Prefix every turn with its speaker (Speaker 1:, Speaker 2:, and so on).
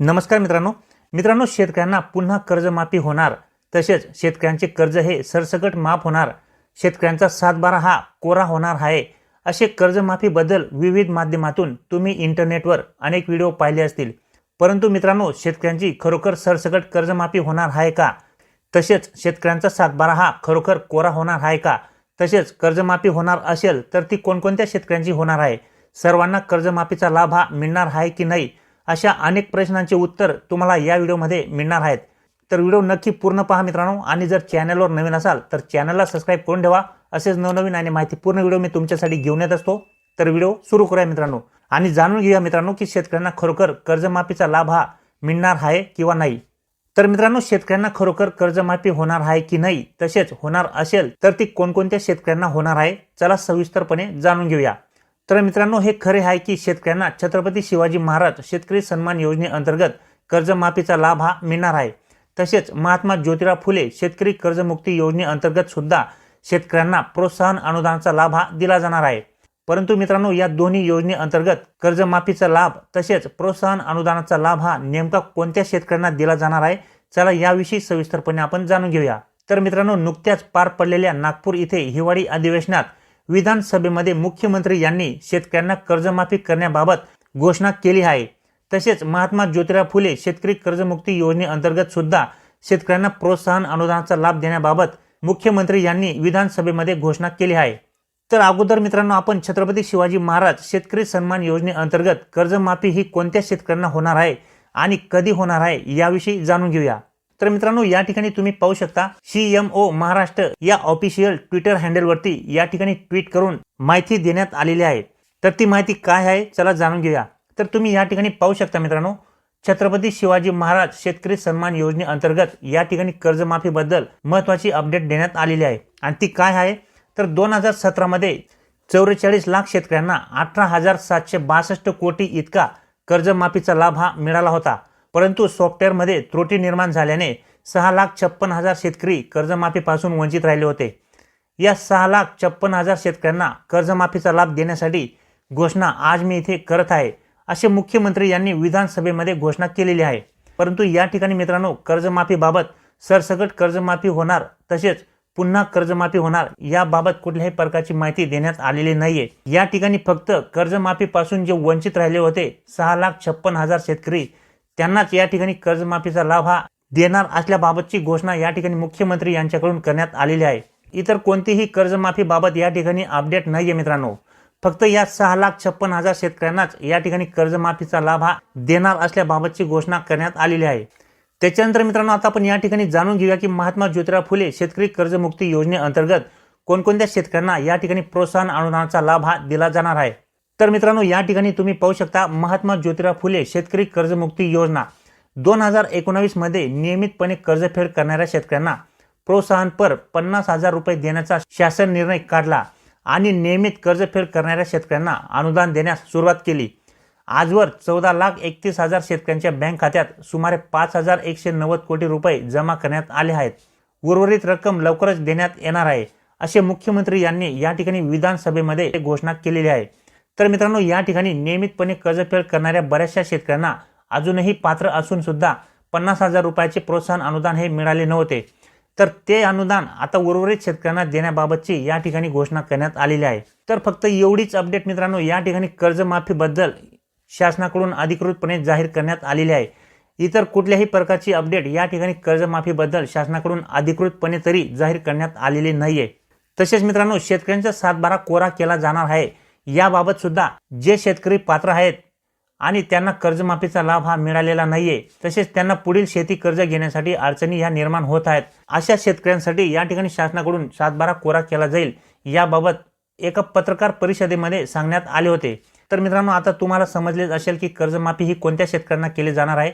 Speaker 1: नमस्कार मित्रांनो. मित्रांनो शेतकऱ्यांना पुन्हा कर्जमाफी होणार. तसेच शेतकऱ्यांचे कर्ज हे सरसकट माफ होणार. शेतकऱ्यांचा सातबारा हा कोरा होणार आहे. असे कर्जमाफीबद्दल विविध माध्यमातून तुम्ही इंटरनेटवर अनेक व्हिडिओ पाहिले असतील. परंतु मित्रांनो शेतकऱ्यांची खरोखर सरसकट कर्जमाफी होणार आहे का? तसेच शेतकऱ्यांचा सातबारा हा खरोखर कोरा होणार आहे का? तसेच कर्जमाफी होणार असेल तर ती कोणकोणत्या शेतकऱ्यांची होणार आहे? सर्वांना कर्जमाफीचा लाभ हा मिळणार आहे की नाही? अशा अनेक प्रश्नांचे उत्तर तुम्हाला या व्हिडिओमध्ये मिळणार आहेत. तर व्हिडिओ नक्की पूर्ण पहा मित्रांनो आणि जर चॅनलवर नवीन असाल तर चॅनलला सबस्क्राईब करून ठेवा. असेच नवनवीन आणि माहितीपूर्ण व्हिडिओ मी तुमच्यासाठी घेऊन येत असतो. तर व्हिडिओ सुरू करूया मित्रांनो. आणि जाणून घेऊया मित्रांनो की शेतकऱ्यांना खरोखर कर्जमाफीचा लाभ हा मिळणार आहे किंवा नाही. तर मित्रांनो शेतकऱ्यांना खरोखर कर्जमाफी होणार आहे की नाही तसेच होणार असेल तर ती कोणकोणत्या शेतकऱ्यांना होणार आहे चला सविस्तरपणे जाणून घेऊया. तर मित्रांनो हे खरे आहे की शेतकऱ्यांना छत्रपती शिवाजी महाराज शेतकरी सन्मान योजनेअंतर्गत कर्जमाफीचा लाभ हा मिळणार आहे. तसेच महात्मा ज्योतिराव फुले शेतकरी कर्जमुक्ती योजनेअंतर्गत सुद्धा शेतकऱ्यांना प्रोत्साहन अनुदानाचा लाभ हा दिला जाणार आहे. परंतु मित्रांनो या दोन्ही योजनेअंतर्गत कर्जमाफीचा लाभ तसेच प्रोत्साहन अनुदानाचा लाभ हा नेमका कोणत्या शेतकऱ्यांना दिला जाणार आहे? चला याविषयी सविस्तरपणे आपण जाणून घेऊया. तर मित्रांनो नुकत्याच पार पडलेल्या नागपूर इथे हिवाळी अधिवेशनात विधानसभेमध्ये मुख्यमंत्री यांनी शेतकऱ्यांना कर्जमाफी करण्याबाबत घोषणा केली आहे. तसेच महात्मा ज्योतिराव फुले शेतकरी कर्जमुक्ती योजनेअंतर्गत सुद्धा शेतकऱ्यांना प्रोत्साहन अनुदानाचा लाभ देण्याबाबत मुख्यमंत्री यांनी विधानसभेमध्ये घोषणा केली आहे. तर अगोदर मित्रांनो आपण छत्रपती शिवाजी महाराज शेतकरी सन्मान योजनेअंतर्गत कर्जमाफी ही कोणत्या शेतकऱ्यांना होणार आहे आणि कधी होणार आहे याविषयी जाणून घेऊया. तर मित्रांनो या ठिकाणी तुम्ही पाहू शकता सी एम ओ महाराष्ट्र या ऑफिशियल ट्विटर हँडलवरती या ठिकाणी ट्विट करून माहिती देण्यात आलेली आहे. तर ती माहिती काय आहे चला जाणून घेऊया. तर तुम्ही या ठिकाणी पाहू शकता मित्रांनो छत्रपती शिवाजी महाराज शेतकरी सन्मान योजनेअंतर्गत या ठिकाणी कर्जमाफीबद्दल महत्वाची अपडेट देण्यात आलेली आहे. आणि ती काय आहे तर दोन हजार सतरामध्ये चौवेचाळीस लाख शेतकऱ्यांना अठरा हजार सातशे बासष्ट कोटी इतका कर्जमाफीचा लाभ हा मिळाला होता. परंतु सॉफ्टवेअरमध्ये त्रुटी निर्माण झाल्याने सहा लाख छप्पन हजार शेतकरी कर्जमाफीपासून वंचित राहिले होते. या सहा लाख छप्पन हजार शेतकऱ्यांना कर्जमाफीचा लाभ देण्यासाठी घोषणा आज मी इथे करत आहे असे मुख्यमंत्री यांनी विधानसभेमध्ये घोषणा केलेली आहे. परंतु या ठिकाणी मित्रांनो कर्जमाफीबाबत सरसकट कर्जमाफी होणार तसेच पुन्हा कर्जमाफी होणार याबाबत कुठल्याही प्रकारची माहिती देण्यात आलेली नाहीये. या ठिकाणी फक्त कर्जमाफीपासून जे वंचित राहिले होते सहा लाख छप्पन हजार शेतकरी त्यांनाच या ठिकाणी कर्जमाफीचा लाभ हा देणार असल्याबाबतची घोषणा या ठिकाणी मुख्यमंत्री यांच्याकडून करण्यात आलेली आहे. इतर कोणतीही कर्जमाफीबाबत या ठिकाणी अपडेट नाही आहे मित्रांनो. फक्त या सहा लाख छप्पन हजार शेतकऱ्यांनाच या ठिकाणी कर्जमाफीचा लाभ हा देणार असल्याबाबतची घोषणा करण्यात आलेली आहे. त्याच्यानंतर मित्रांनो आता आपण या ठिकाणी जाणून घेऊया की महात्मा ज्योतिराव फुले शेतकरी कर्जमुक्ती योजनेअंतर्गत कोणकोणत्या शेतकऱ्यांना या ठिकाणी प्रोत्साहन अनुदानाचा लाभ हा दिला जाणार आहे. तर मित्रांनो या ठिकाणी तुम्ही पाहू शकता महात्मा ज्योतिराव फुले शेतकरी कर्जमुक्ती योजना. दोन हजार एकोणावीसमध्ये नियमितपणे कर्जफेड करणाऱ्या शेतकऱ्यांना प्रोत्साहनपर पन्नास हजार रुपये देण्याचा शासन निर्णय काढला आणि नियमित कर्जफेड करणाऱ्या शेतकऱ्यांना अनुदान देण्यास सुरुवात केली. आजवर चौदा लाख एकतीस हजार शेतकऱ्यांच्या बँक खात्यात सुमारे पाच हजार एकशे नव्वद कोटी रुपये जमा करण्यात आले आहेत. उर्वरित रक्कम लवकरच देण्यात येणार आहे असे मुख्यमंत्री यांनी या ठिकाणी विधानसभेमध्ये घोषणा केलेली आहे. तर मित्रांनो या ठिकाणी नियमितपणे कर्जफेड करणाऱ्या बऱ्याचशा शेतकऱ्यांना अजूनही पात्र असून सुद्धा पन्नास हजार रुपयाचे प्रोत्साहन अनुदान हे मिळाले नव्हते. तर ते अनुदान आता उर्वरित शेतकऱ्यांना देण्याबाबतची या ठिकाणी घोषणा करण्यात आलेली आहे. तर फक्त एवढीच अपडेट मित्रांनो या ठिकाणी कर्जमाफीबद्दल शासनाकडून अधिकृतपणे जाहीर करण्यात आलेली आहे. इतर कुठल्याही प्रकारची अपडेट या ठिकाणी कर्जमाफीबद्दल शासनाकडून अधिकृतपणे तरी जाहीर करण्यात आलेली आहे तसेच मित्रांनो शेतकऱ्यांचा सातबारा कोरा केला जाणार आहे. याबाबत सुद्धा जे शेतकरी पात्र आहेत आणि त्यांना कर्जमाफीचा लाभ हा मिळालेला नाहीये तसेच त्यांना पुढील शेती कर्ज घेण्यासाठी अडचणी ह्या निर्माण होत आहेत. अशा शेतकऱ्यांसाठी या ठिकाणी शासनाकडून सातबारा कोरा केला जाईल याबाबत एका पत्रकार परिषदेमध्ये सांगण्यात आले होते. तर मित्रांनो आता तुम्हाला समजलेच असेल की कर्जमाफी ही कोणत्या शेतकऱ्यांना केली जाणार आहे.